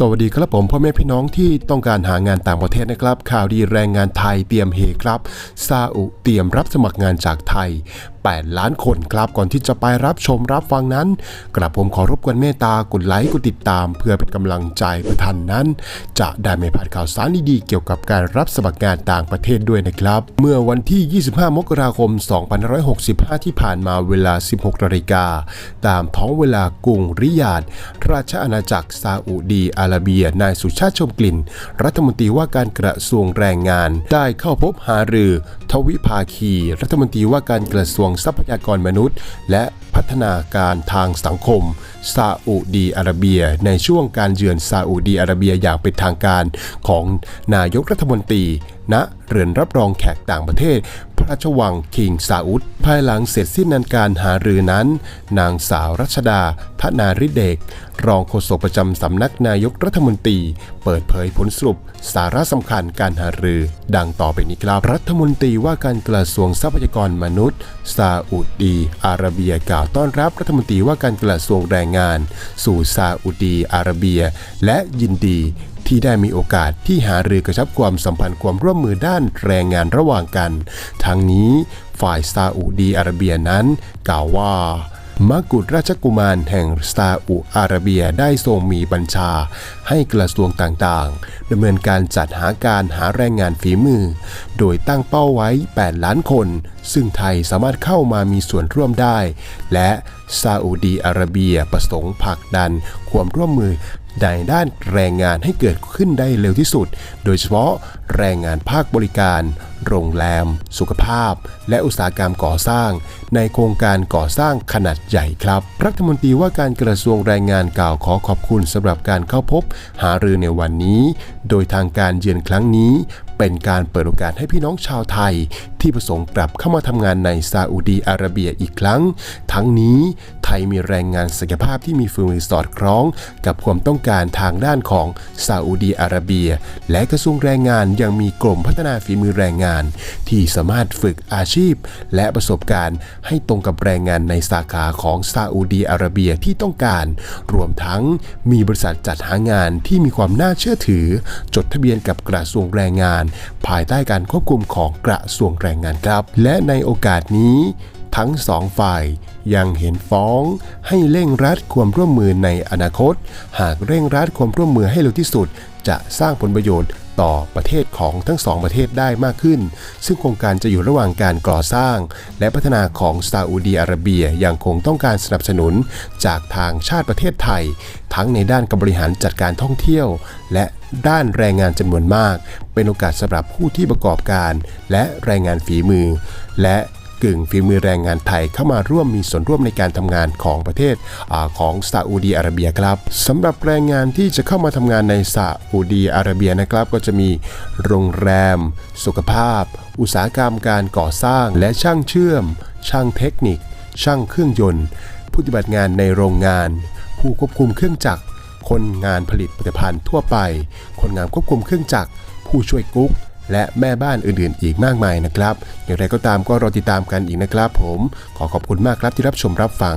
สวัสดีครับผมพ่อแม่พี่น้องที่ต้องการหางานต่างประเทศนะครับ ข่าวดีแรงงานไทยเตรียมเฮครับซาอุเตรียมรับสมัครงานจากไทย 8 ล้านคนครับก่อนที่จะไปรับชมรับฟังนั้น กระผมขอรบกวนเมตตากดไลค์กดติดตาม เพื่อเป็นกำลังใจเพื่อท่านนั้น จะได้ไม่พลาดข่าวสารดีๆเกี่ยวกับการรับสมัครงานต่างประเทศด้วยนะครับ เมื่อวันที่ 25 มกราคม 2565 ที่ผ่านมาเวลา 16นาฬิกาตามท้องเวลากรุงริยาดราชอาณาจักรซาอุดีอาาระเบีย นายสุชาติชมกลิ่น รัฐมนตรีว่าการกระทรวงแรงงาน ได้เข้าพบหารือ ทวิภาคี รัฐมนตรีว่าการกระทรวงทรัพยากรมนุษย์ และพัฒนาการทางสังคมซาอุดีอาระเบีย ในช่วงการเยือนซาอุดีอาระเบียอย่างเป็นทางการของนายกรัฐมนตรีณเรือนรับรองแขกต่างประเทศ พระราชวังคิงซาอุดภายหลังเสร็จสิ้นนันการหารือนั้น นางสาวรัชดาทนาริเดก รองโฆษกประจำสำนักนายกรัฐมนตรี เปิดเผยผลสรุป สาระสำคัญการหารือ ดังต่อไปนี้ครับรัฐมนตรีว่าการกระทรวงทรัพยากรมนุษย์ซาอุดีอาระเบียกล่าวต้อนรับรัฐมนตรีว่าการกระทรวงแรงงาน สู่ซาอุดีอาระเบีย และยินดี ที่ได้มีโอกาสที่หารือกระชับความสัมพันธ์ความร่วมมือด้านแรงงานระหว่างกัน ทั้งนี้ฝ่ายซาอุดีอาระเบียนั้น กล่าวว่ามกุฎราชกุมารแห่งซาอุอาระเบียได้ทรงมีบัญชา ให้กระทรวงต่างๆดำเนินการจัดหาการหาแรงงานฝีมือ โดยตั้งเป้าไว้ 8 ล้านคน ซึ่งไทยสามารถเข้ามามีส่วนร่วมได้ และซาอุดีอาระเบียประสงค์ผลักดันความร่วมมือ ในด้านแรงงานให้เกิดขึ้นได้เร็วที่สุด โดยเฉพาะแรงงานภาคบริการ โรงแรม สุขภาพ และอุตสาหกรรมก่อสร้าง ในโครงการก่อสร้างขนาดใหญ่ครับ รัฐมนตรีว่าการกระทรวงแรงงานกล่าวขอขอบคุณสำหรับการเข้าพบ หารือในวันนี้ โดยทางการเยือนครั้งนี้ เป็นการเปิดโอกาสให้พี่น้องชาวไทย ที่ประสงค์กลับเข้ามาทำงานในซาอุดีอาระเบียอีกครั้ง ทั้งนี้ไทยมีแรงงานศักยภาพที่มีฝีมือสอดคล้อง กับความต้องการทางด้านของซาอุดีอาระเบีย และกระทรวงแรงงานยังมีกรมพัฒนาฝีมือแรงงาน ที่สามารถฝึกอาชีพ และประสบการณ์ให้ตรงกับแรงงานในสาขาของซาอุดีอาระเบียที่ต้องการ รวมทั้งมีบริษัทจัดหางานที่มีความน่าเชื่อถือ จดทะเบียนกับกระทรวงแรงงานภายใต้การควบคุมของกระทรวงแรงงานครับ และในโอกาสนี้ทั้งสองฝ่ายยังเห็นฟ้องให้เร่งรัดความร่วมมือในอนาคต หากเร่งรัดความร่วมมือให้เร็วที่สุด จะสร้างผลประโยชน์ ต่อประเทศของทั้งสองประเทศได้มากขึ้น ซึ่งโครงการจะอยู่ระหว่างการก่อสร้าง และพัฒนาของซาอุดีอาระเบียยังคงต้องการสนับสนุนจากทางชาติประเทศไทย ทั้งในด้านการบริหารจัดการท่องเที่ยว และด้านแรงงานจำนวนมาก เป็นโอกาสสำหรับผู้ที่ประกอบการ และแรงงานฝีมือ และ กึ่งฝีมือแรงงานไทยเข้ามาร่วมมีส่วนร่วมในการทำงานของประเทศอของซาอุดีอาระเบียครับสำหรับแรงงานที่จะเข้ามาทำงานในซาอุดีอาระเบียนะครับ ก็จะมีโรงแรม สุขภาพ อุตสาหกรรมการก่อสร้าง และช่างเชื่อม ช่างเทคนิค ช่างเครื่องยนต์ผู้ปฏิบัติงานในโรงงาน ผู้ควบคุมเครื่องจักร คนงานผลิตผลิตภัณฑ์ทั่วไป คนงานควบคุมเครื่องจักร ผู้ช่วยกุ๊ก และแม่บ้านอื่นๆ อีกมากมายนะครับ อย่างไรก็ตามก็รอติดตามกันอีกนะครับ ผมขอขอบคุณมากครับที่รับชมรับฟัง